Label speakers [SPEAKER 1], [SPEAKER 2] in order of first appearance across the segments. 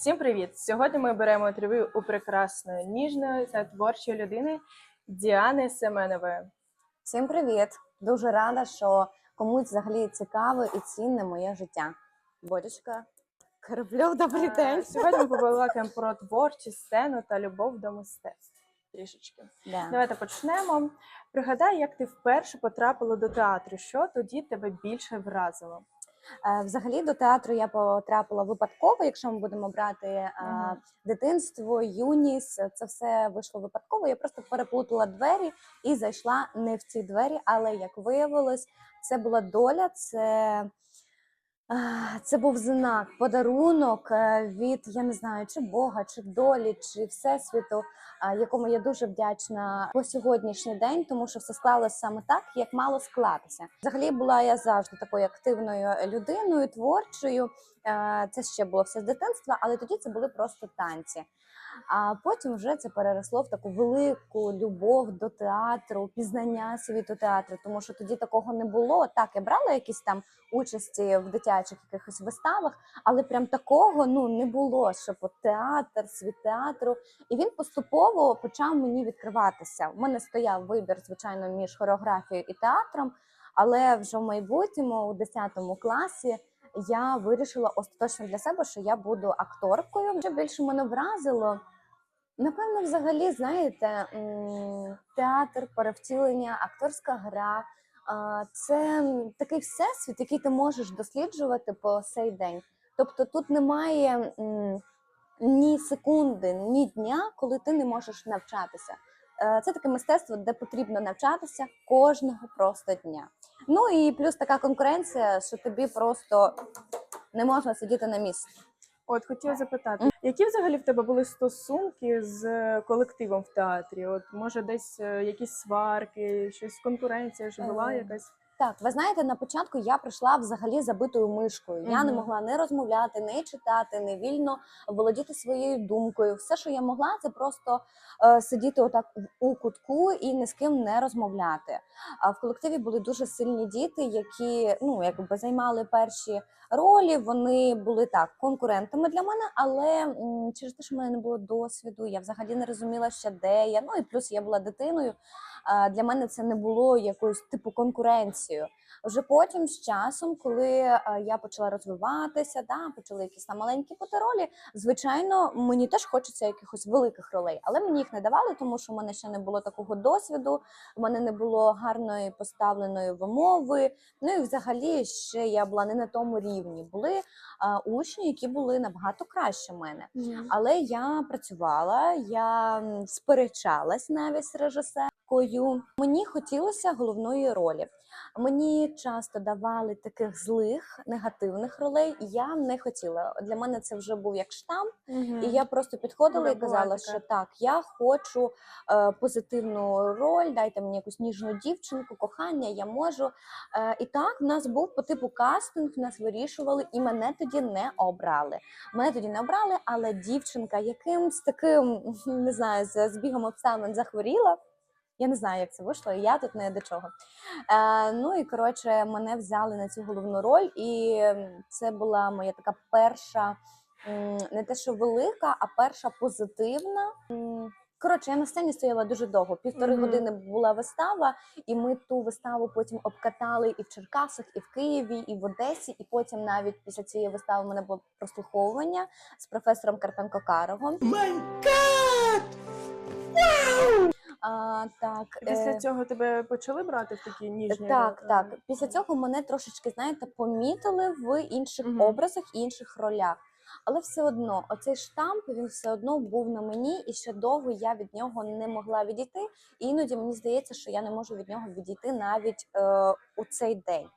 [SPEAKER 1] Всім привіт! Сьогодні ми беремо інтерв'ю у прекрасної, ніжної та творчої людини Діани Семенової.
[SPEAKER 2] Всім привіт! Дуже рада, що комусь взагалі цікаве і цінне моє життя. Борючка, Корабльов, добрий
[SPEAKER 1] Е,
[SPEAKER 2] день.
[SPEAKER 1] Сьогодні ми побалакаємо про творчість, сцену та любов до мистецтв. Трішечки.
[SPEAKER 2] Да.
[SPEAKER 1] Давайте почнемо. Пригадай, як ти вперше потрапила до театру. Що тоді тебе більше вразило?
[SPEAKER 2] Е, Взагалі до театру я потрапила випадково, якщо ми будемо брати
[SPEAKER 1] Мгм.
[SPEAKER 2] дитинство, юність, це все вийшло випадково. Я просто переплутала двері і зайшла не в ці двері, але як виявилось, це була доля, це. Це був знак, подарунок е, від я не знаю, чи Бога, чи долі, чи всесвіту, якому я дуже вдячна по сьогоднішній день, тому що все склалося саме так, як мало склатися. Взагалі була я завжди такою активною людиною, творчою. Е, Це ще було все з дитинства, але тоді це були просто танці. А потім вже це переросло в таку велику любов до театру, пізнання світу театру, тому що тоді такого не було. Так, я брала якісь там участі в дитячих якихось виставах, але прям такого ну не було, щоб от театр, світ театру. І він поступово почав мені відкриватися. У мене стояв вибір, звичайно, між хореографією і театром, але вже в майбутньому, у 10 класі, я вирішила остаточно для себе, що я буду акторкою. Що більше мене вразило. Напевно, взагалі, знаєте, театр, перевтілення, акторська гра це такий всесвіт, який ти можеш досліджувати по сей день. Тобто тут немає ні секунди, ні дня, коли ти не можеш навчатися. Е, Це таке мистецтво, де потрібно навчатися кожного просто дня. Ну і плюс така конкуренція, що тобі просто не можна сидіти на місці.
[SPEAKER 1] От хотіла запитати, які взагалі в тебе були стосунки з колективом в театрі? От може десь е, якісь сварки, щось конкуренція ж була
[SPEAKER 2] Е,
[SPEAKER 1] якась?
[SPEAKER 2] Так, ви знаєте, на початку я прийшла взагалі забитою мишкою. Я не могла не розмовляти, не читати, не вільно володіти своєю думкою. Все, що я могла, це просто е, сидіти отак у кутку і ні з ким не розмовляти. А в колективі були дуже сильні діти, які ну якби займали перші ролі. Вони були так конкурентами для мене, але м, через те, що в мене не було досвіду, я взагалі не розуміла ще де я. Ну і плюс я була дитиною. Для мене це не було якоюсь типу конкуренцією. Вже потім з часом, коли е, я почала розвиватися, да, почали якісь там маленькі бути ролі. Звичайно, мені теж хочеться якихось великих ролей, але мені їх не давали, тому що в мене ще не було такого досвіду, в мене не було гарної поставленої вимови. Ну і взагалі ще я була не на тому рівні. Були а, учні, які були набагато краще мене. Але я працювала, я сперечалась навіть з режисеркою. Мені хотілося головної ролі. Мені часто давали таких злих негативних ролей. Я не хотіла. Для мене це вже був як штамп, і я просто підходила
[SPEAKER 1] Да,
[SPEAKER 2] і казала, що так, я хочу е, позитивну роль, дайте мені якусь ніжну дівчинку, кохання, я можу. Е, і так, в нас був по типу кастинг, нас вирішували, і мене тоді не обрали. Мене тоді не обрали, але дівчинка якимсь таким, не знаю, з збігом обставин захворіла. Я не знаю, як це вийшло, і я тут не до чого. Е, ну і коротше, мене взяли на цю головну роль, і це була моя така перша, не те, що велика, а перша позитивна. Коротше, я на сцені стояла дуже довго. Півтори
[SPEAKER 1] Мгм.
[SPEAKER 2] години була вистава, і ми ту виставу потім обкатали і в Черкасах, і в Києві, і в Одесі. І потім навіть після цієї вистави в мене було прослуховування з професором Карпенко Каровим. А, так,
[SPEAKER 1] Після
[SPEAKER 2] е,
[SPEAKER 1] цього тебе почали брати в такі ніжні
[SPEAKER 2] так, так.
[SPEAKER 1] е,
[SPEAKER 2] Після цього мене трошечки, знаєте, помітили в інших
[SPEAKER 1] Мгм.
[SPEAKER 2] образах і інших ролях. Але все одно, оцей штамп він все одно був на мені, і ще довго я від нього не могла відійти. І іноді мені здається, що я не можу від нього відійти навіть е, у цей день.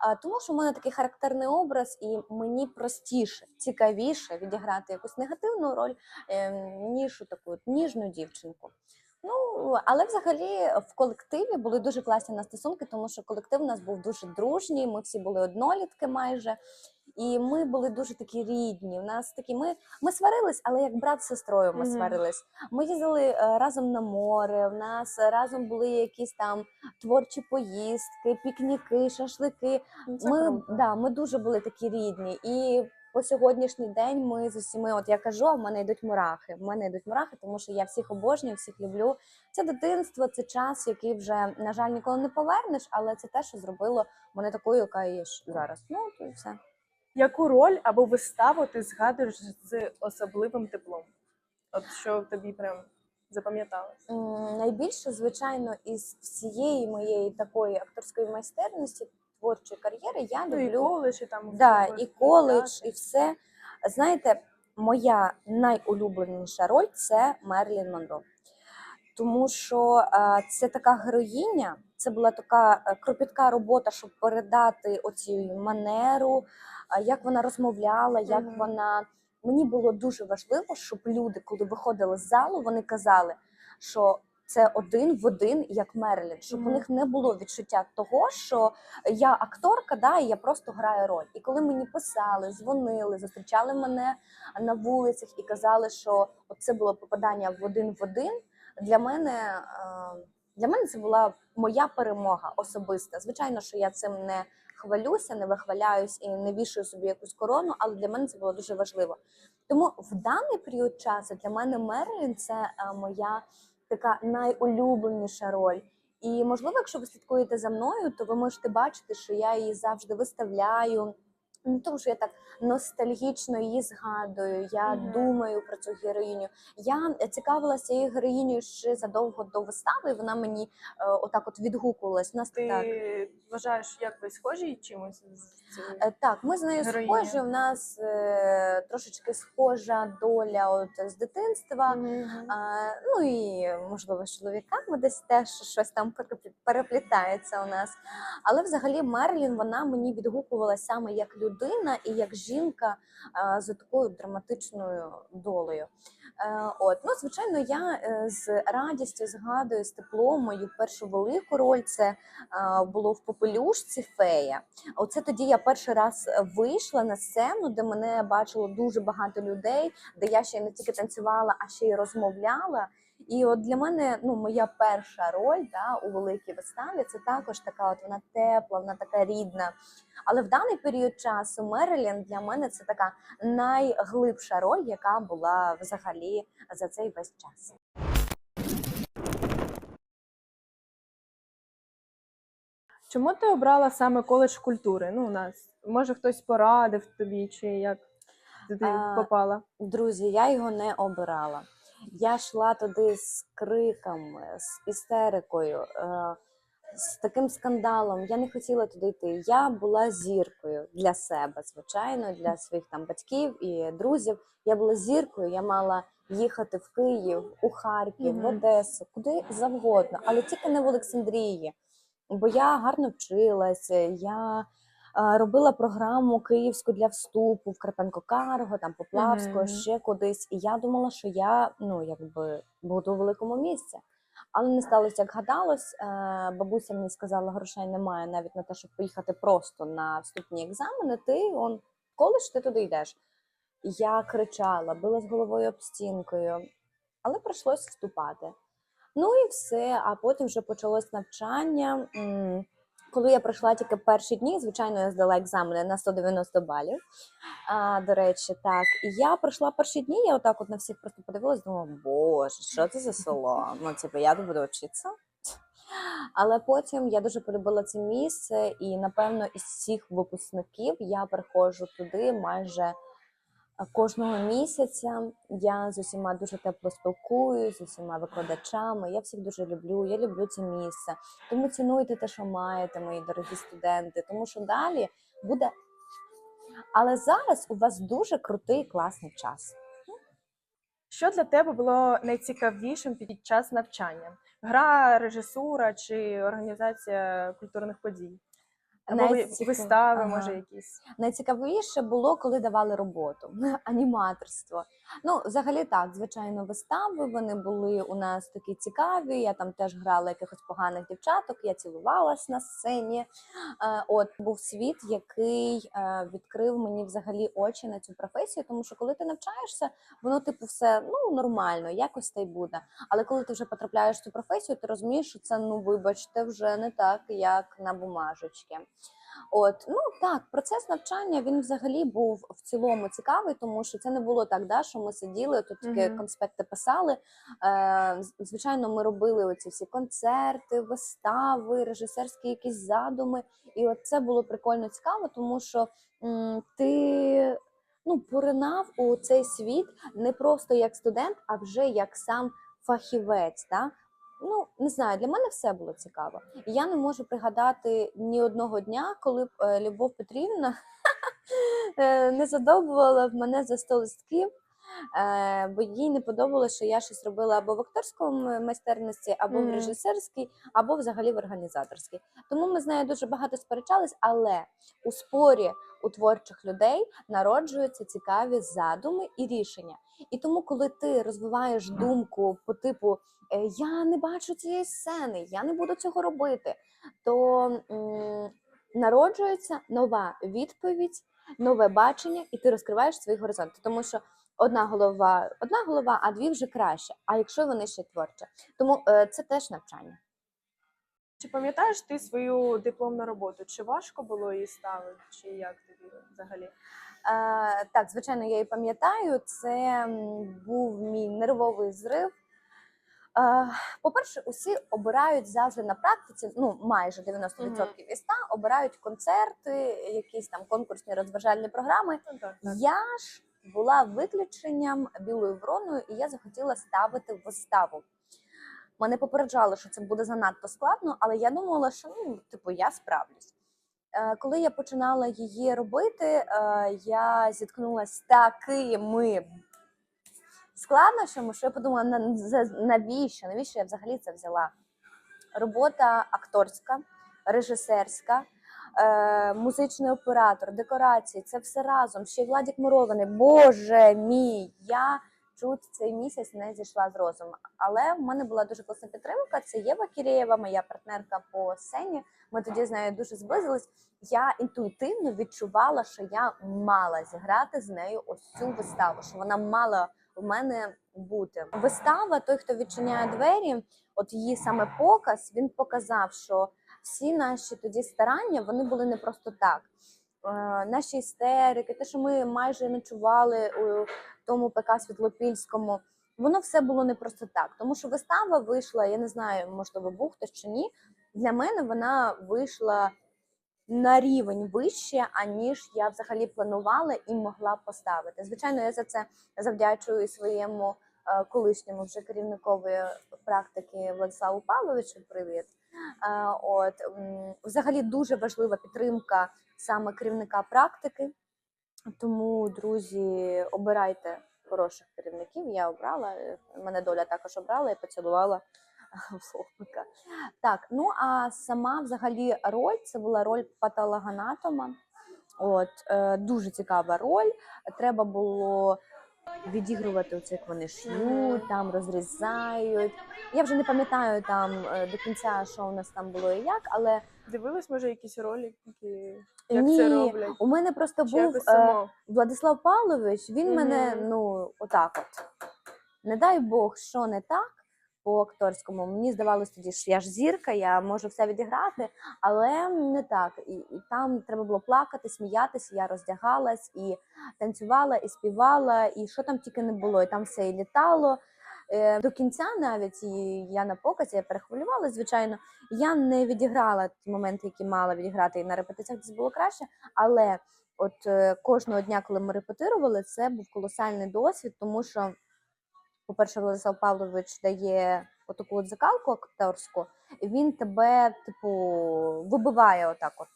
[SPEAKER 2] А, тому що в мене такий характерний образ, і мені простіше, цікавіше відіграти якусь негативну роль, е, ніж таку ніжну дівчинку. Ну, але взагалі в колективі були дуже класні на стосунки, тому що колектив у нас був дуже дружній, ми всі були однолітки майже. І ми були дуже такі рідні. У нас такі ми, ми сварились, але як брат з сестрою ми
[SPEAKER 1] Мгм.
[SPEAKER 2] сварились. Ми їздили е, разом на море. У нас разом були якісь там творчі поїздки, пікніки, шашлики.
[SPEAKER 1] Ну, це
[SPEAKER 2] Ми,
[SPEAKER 1] круто.
[SPEAKER 2] да, ми дуже були такі рідні. І по сьогоднішній день ми з усіми, от я кажу, а в мене йдуть мурахи. В мене йдуть мурахи, тому що я всіх обожнюю, всіх люблю. Це дитинство, це час, який вже, на жаль, ніколи не повернеш, але це те, що зробило мене такою, яка є зараз. Ну, то і все.
[SPEAKER 1] Яку роль або виставу ти згадуєш з особливим теплом? От що тобі прям запам'яталось?
[SPEAKER 2] Найбільше, звичайно, із всієї моєї такої акторської майстерності, творчої кар'єри, я
[SPEAKER 1] Ну, і коледж, і там
[SPEAKER 2] да, і коледж, і все. Знаєте, моя найулюбленіша роль це Мерлін Монро. Тому що це така героїня, це була така е, кропітка робота, щоб передати оцю манеру, як вона розмовляла, як
[SPEAKER 1] Мгм.
[SPEAKER 2] вона. Мені було дуже важливо, щоб люди, коли виходили з залу, вони казали, що це один в один, як Мерлін, щоб у них не було відчуття того, що я акторка, да, і я просто граю роль. І коли мені писали, дзвонили, зустрічали мене на вулицях і казали, що це було попадання в один в один. Для мене е, для мене це була моя перемога особиста. Звичайно, що я цим не хвалюся, не вихваляюсь і не вішаю собі якусь корону, але для мене це було дуже важливо. Тому в даний період часу для мене Мерлін це е, моя така найулюбленіша роль. І можливо, якщо ви слідкуєте за мною, то ви можете бачити, що я її завжди виставляю. Не тому, що я так ностальгічно її згадую, я
[SPEAKER 1] Мгм.
[SPEAKER 2] думаю про цю героїню. Я цікавилася цією героїнею ще задовго до вистави. і Вона мені е, отак от відгукувалась. Нас
[SPEAKER 1] Ти
[SPEAKER 2] так.
[SPEAKER 1] вважаєш, як ви схожі чимось з цією?
[SPEAKER 2] Е, Так, ми з нею
[SPEAKER 1] Героїня.
[SPEAKER 2] схожі. У нас е, трошечки схожа доля от з дитинства.
[SPEAKER 1] Мгм.
[SPEAKER 2] А, ну і можливо з чоловіками десь теж щось там переплітається у нас. Але взагалі Мерлін вона мені відгукувалася саме як людина і як жінка з такою драматичною долею. Е, От, ну звичайно, я е, з радістю згадую з теплом мою першу велику роль. Це було в попелюшці фея. Оце тоді я перший раз вийшла на сцену, де мене бачило дуже багато людей, де я ще не тільки танцювала, а ще й розмовляла. І от для мене ну моя перша роль да, у великій виставі це також така, от вона тепла, вона така рідна. Але в даний період часу Мерилін для мене це така найглибша роль, яка була взагалі за цей весь час.
[SPEAKER 1] Чому ти обрала саме коледж культури? Ну, у нас може хтось порадив тобі, чи як туди попала?
[SPEAKER 2] Друзі, я його не обирала. Я йшла туди з криками, з істерикою, е, з таким скандалом. Я не хотіла туди йти. Я була зіркою для себе, звичайно, для своїх там батьків і друзів. Я була зіркою, я мала їхати в Київ, у Харків, в Одесу, куди завгодно, але тільки не в Олександрії. Бо я гарно вчилася, я робила програму київську для вступу в Карпенко Карго, там Поплавського,
[SPEAKER 1] Мгм.
[SPEAKER 2] ще кудись. І я думала, що я ну якби буду у великому місці. Але не сталося, як гадалось. Бабуся мені сказала, грошей немає навіть на те, щоб поїхати просто на вступні екзамени. Ти он коледж, ти туди йдеш. Я кричала, била з головою об стінкою, але прийшлось вступати. Ну і все. А потім вже почалось навчання. Коли я пройшла тільки перші дні, звичайно, я здала екзамени на 190 балів. А, до речі, так. І я пройшла перші дні, я отак от на всіх просто подивилась, думала, боже, що це за село? Ну, типу, я тут буду вчитися. Але потім я дуже полюбила це місце, і напевно із всіх випускників я приходжу туди майже кожного місяця. Я з усіма дуже тепло спілкуюсь, з усіма викладачами. Я всіх дуже люблю. Я люблю це місце. Тому цінуйте те, що маєте, мої дорогі студенти, тому що далі буде. Але зараз у вас дуже крутий класний час.
[SPEAKER 1] Що для тебе було найцікавішим під час навчання? Гра, режисура чи організація культурних подій? Або
[SPEAKER 2] Найцікав-
[SPEAKER 1] вистави,
[SPEAKER 2] Ага.
[SPEAKER 1] може, якісь.
[SPEAKER 2] Найцікавіше було, коли давали роботу, аніматорство. Ну, взагалі так, звичайно, вистави вони були у нас такі цікаві. Я там теж грала якихось поганих дівчаток, я цілувалась на сцені. Е, От був світ, який е, відкрив мені взагалі очі на цю професію, тому що коли ти навчаєшся, воно типу все ну нормально, якось та й буде. Але коли ти вже потрапляєш в цю професію, ти розумієш, що це ну вибачте, вже не так, як на бумажечки. От, ну так, процес навчання він взагалі був в цілому цікавий, тому що це не було так, да, що ми сиділи, тут такі
[SPEAKER 1] Мгм.
[SPEAKER 2] конспекти писали. Е, звичайно, ми робили оці всі концерти, вистави, режисерські якісь задуми. І от це було прикольно цікаво, тому що м, ти ну, поринав у цей світ не просто як студент, а вже як сам фахівець. Да? Ну, не знаю, для мене все було цікаво. І Я не можу пригадати ні одного дня, коли б е, Любов Петрівна е, не задовбувала в мене за 100 листків, е, бо їй не подобалося, що я щось робила або в акторському майстерності, або в режисерській, або взагалі в організаторській. Тому ми з нею дуже багато сперечались, але у спорі у творчих людей народжуються цікаві задуми і рішення. І тому, коли ти розвиваєш думку по типу «Е, я не бачу цієї сцени, я не буду цього робити, то народжується нова відповідь, нове бачення, і ти розкриваєш свої горизонти. Тому що одна голова, одна голова, а дві вже краще. А якщо вони ще творчі, тому е, це теж навчання.
[SPEAKER 1] Чи пам'ятаєш ти свою дипломну роботу? Чи важко було її ставити, чи як тобі взагалі?
[SPEAKER 2] Е, так, звичайно, я її пам'ятаю. Це був мій нервовий зрив. Е, по-перше, усі обирають завжди на практиці, ну майже 90% із 100 обирають концерти, якісь там конкурсні розважальні програми.
[SPEAKER 1] Так, так.
[SPEAKER 2] Я ж була виключенням білою вороною, і я захотіла ставити виставу. Мене попереджали, що це буде занадто складно, але я думала, що ну, типу, я справлюсь. Е, Коли я починала її робити, е, я зіткнулася з такими складнощами, що я подумала, навіщо? Навіщо я взагалі це взяла? Робота акторська, режисерська, е, музичний оператор, декорації це все разом. Ще й Владік Мурований. Боже мій! Я чуть цей місяць не зійшла з розуму. Але в мене була дуже класна підтримка. Це Єва Кірєєва, моя партнерка по сцені. Ми тоді з нею дуже зблизились. Я інтуїтивно відчувала, що я мала зіграти з нею ось цю виставу, що вона мала в мене бути. Вистава, той, хто відчиняє двері, от її саме показ, він показав, що всі наші тоді старання вони були не просто так. Е, наші істерики, те, що ми майже ночували у тому ПК Світлопільському, воно все було не просто так. Тому що вистава вийшла, я не знаю, можливо, був хтось чи ні. Для мене вона вийшла на рівень вище, аніж я взагалі планувала і могла поставити. Звичайно, я за це завдячую своєму е, колишньому вже керівникові практики Владиславу Павловичу. Привіт. Е, От взагалі дуже важлива підтримка саме керівника практики. Тому, друзі, обирайте хороших керівників. Я обрала, мене доля також обрала і поцілувала лобика. Так, ну а сама взагалі роль це була роль патологоанатома. От е, дуже цікава роль. Треба було відігрувати оце, як вони шьють, там розрізають. Я вже не пам'ятаю там е, до кінця, що у нас там було і як, але
[SPEAKER 1] Дивилась, може, якісь ролики, як
[SPEAKER 2] ні,
[SPEAKER 1] це роблять?
[SPEAKER 2] у мене просто
[SPEAKER 1] Чи
[SPEAKER 2] був
[SPEAKER 1] якось
[SPEAKER 2] е,
[SPEAKER 1] само?
[SPEAKER 2] Владислав Павлович, він
[SPEAKER 1] Мгм.
[SPEAKER 2] мене, ну, отак от. Не дай Бог, що не так по акторському. Мені здавалось тоді, що я ж зірка, я можу все відіграти, але не так. І, і там треба було плакати, сміятися. Я роздягалась і танцювала, і співала, і що там тільки не було. І там все і літало. Е, До кінця навіть і я на показі, я перехвилювалася, звичайно. Я не відіграла ті моменти, які мала відіграти, і на репетиціях десь було краще. Але от е, кожного дня, коли ми репетирували, це був колосальний досвід, тому що, по-перше, Владислав Павлович дає отаку от закалку акторську, і він тебе, типу, вибиває отак от.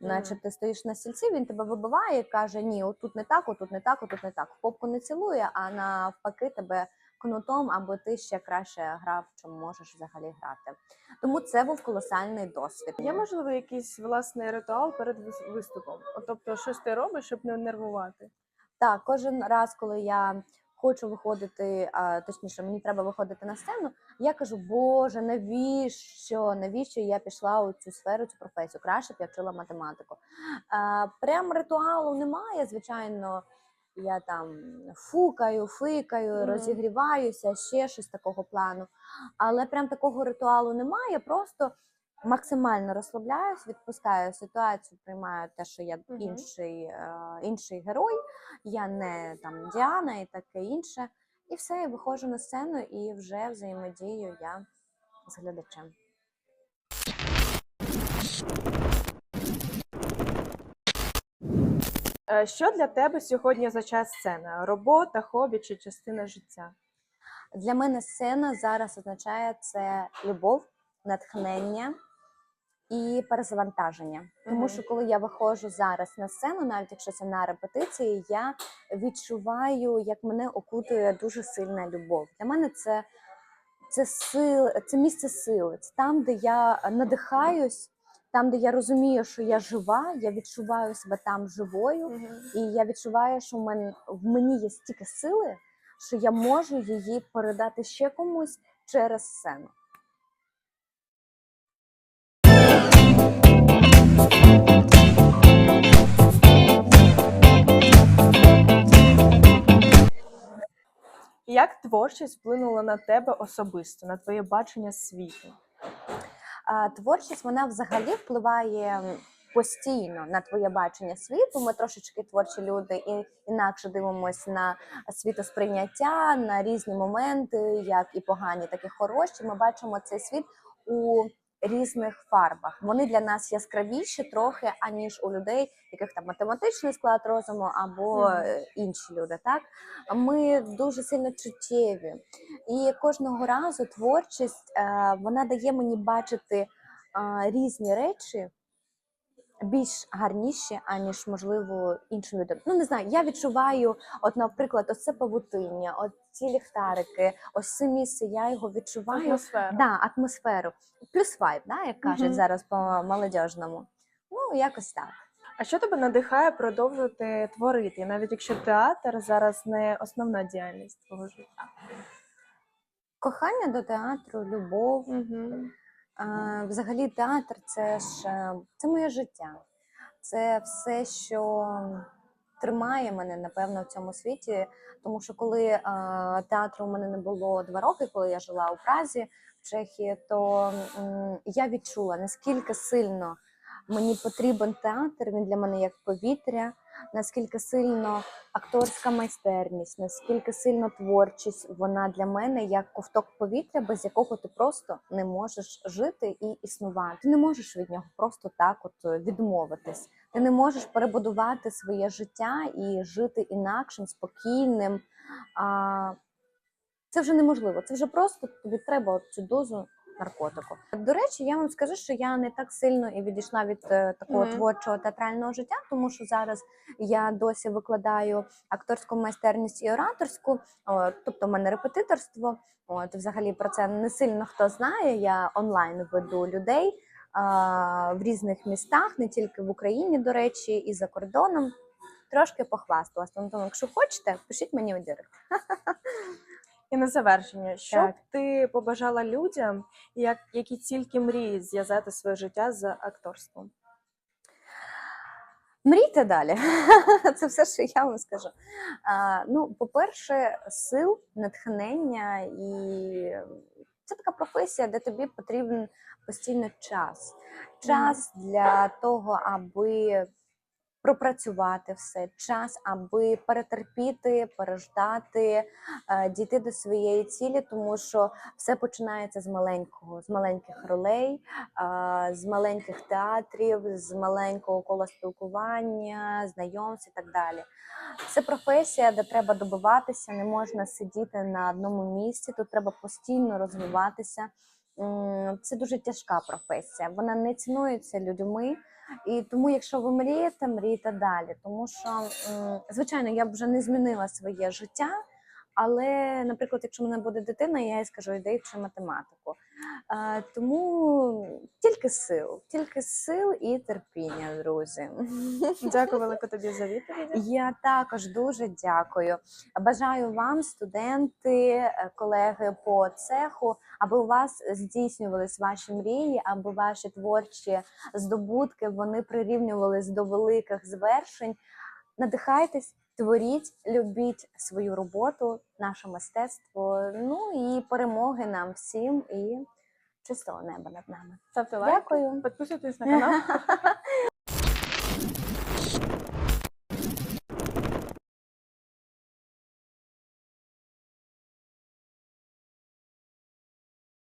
[SPEAKER 2] Наче ти стоїш на стільці, він тебе вибиває і каже: Ні, отут не так, отут не так, отут не так. В попку не цілує, а навпаки тебе кнутом, аби ти ще краще грав, чим можеш взагалі грати. Тому це був колосальний досвід.
[SPEAKER 1] Є можливо якийсь власний ритуал перед вис- виступом? От, тобто, щось ти робиш, щоб не нервувати?
[SPEAKER 2] Так, кожен раз, коли я хочу виходити, а точніше, мені треба виходити на сцену, я кажу, Боже, навіщо? Навіщо я пішла у цю сферу, цю професію? Краще б я вчила математику. А, прям ритуалу немає, звичайно. Я там фукаю, фикаю,
[SPEAKER 1] Мгм.
[SPEAKER 2] розігріваюся, ще щось такого плану. Але прям такого ритуалу немає. Просто максимально розслабляюсь, відпускаю ситуацію, приймаю те, що я
[SPEAKER 1] Мгм.
[SPEAKER 2] інший, е, інший герой, я не там Діана і таке інше. І все, я виходжу на сцену і вже взаємодію я з глядачем.
[SPEAKER 1] Е, Що для тебе сьогодні означає сцена? Робота, хобі чи частина життя?
[SPEAKER 2] Для мене сцена зараз означає це любов, натхнення і перезавантаження. Тому
[SPEAKER 1] Мгм.
[SPEAKER 2] що коли я виходжу зараз на сцену, навіть якщо це на репетиції, я відчуваю, як мене окутує дуже сильна любов. Для мене це, це сил, це місце сили. Це там, де я надихаюсь, там, де я розумію, що я жива, я відчуваю себе там живою. І я відчуваю, що в мене в мені є стільки сили, що я можу її передати ще комусь через сцену.
[SPEAKER 1] Як творчість вплинула на тебе особисто, на твоє бачення світу?
[SPEAKER 2] Творчість вона взагалі впливає постійно на твоє бачення світу. Ми трошечки творчі люди і інакше дивимося на світосприйняття, на різні моменти, як і погані, так і хороші. Ми бачимо цей світ у різних фарбах. Вони для нас яскравіші трохи, аніж у людей, яких там математичний склад розуму або е, інші люди. Так ми дуже сильно чуттєві. І кожного разу творчість е, вона дає мені бачити е, різні речі більш гарніші, аніж можливо іншим людям. Ну не знаю, я відчуваю, от, наприклад, ось це павутиння, от ці ліхтарики, ось це місце. Я його відчуваю.
[SPEAKER 1] Атмосфера.
[SPEAKER 2] Да, атмосферу. Плюс вайб, да, як кажуть
[SPEAKER 1] Мгм.
[SPEAKER 2] зараз по молодіжному. Ну, якось так.
[SPEAKER 1] А що тебе надихає продовжувати творити, навіть якщо театр зараз не основна діяльність твого життя?
[SPEAKER 2] Кохання до театру, любов.
[SPEAKER 1] Угу.
[SPEAKER 2] Взагалі, театр це ж е, це моє життя. Це все, що тримає мене, напевно, в цьому світі. Тому що коли е, театру у мене не було два роки, коли я жила у Празі в Чехії, то я відчула наскільки сильно мені потрібен театр. Він для мене як повітря, наскільки сильно акторська майстерність, наскільки сильно творчість вона для мене як ковток повітря, без якого ти просто не можеш жити і існувати. Ти не можеш від нього просто так, от е, відмовитись. Ти не можеш перебудувати своє життя і жити інакшим, спокійним. Це вже неможливо. Це вже просто тобі треба цю дозу наркотику. До речі, я вам скажу, що я не так сильно і відійшла від е, такого
[SPEAKER 1] Мгм.
[SPEAKER 2] творчого театрального життя, тому що зараз я досі викладаю акторську майстерність і ораторську, о, тобто в мене репетиторство. От взагалі про це не сильно хто знає. Я онлайн веду людей в різних містах, не тільки в Україні, до речі, і за кордоном. Трошки похвасталася. Тому, якщо хочете, пишіть мені у директ.
[SPEAKER 1] І на завершення, що
[SPEAKER 2] Так.
[SPEAKER 1] б ти побажала людям, як, які тільки мріють зв'язати своє життя з акторством?
[SPEAKER 2] Мрійте далі. Це все, що я вам скажу. А, ну, по-перше, сил, натхнення і це така професія, де тобі потрібен постійно час. Час для того, аби пропрацювати все, час, аби перетерпіти, переждати, е, дійти до своєї цілі, тому що все починається з маленького, з маленьких ролей, з маленьких театрів, з маленького кола спілкування, знайомств і так далі. Це професія, де треба добиватися, не можна сидіти на одному місці, тут треба постійно розвиватися. Це дуже тяжка професія, вона не цінується людьми. І тому, якщо ви мрієте, мрійте далі. Тому що, звичайно, я б вже не змінила своє життя, але, наприклад, якщо в мене буде дитина, я їй скажу, йди вчи математику. Тому тільки сил, тільки сил і терпіння, друзі.
[SPEAKER 1] Дякую велико тобі за відповіді.
[SPEAKER 2] Я також дуже дякую. Бажаю вам, студенти, колеги по цеху, аби у вас здійснювались ваші мрії, аби ваші творчі здобутки вони прирівнювались до великих звершень. Надихайтесь, творіть, любіть свою роботу, наше мистецтво. Ну і перемоги нам всім і чистого неба над нами.
[SPEAKER 1] Ставте лайк,
[SPEAKER 2] Дякую.
[SPEAKER 1] підписуйтесь на канал.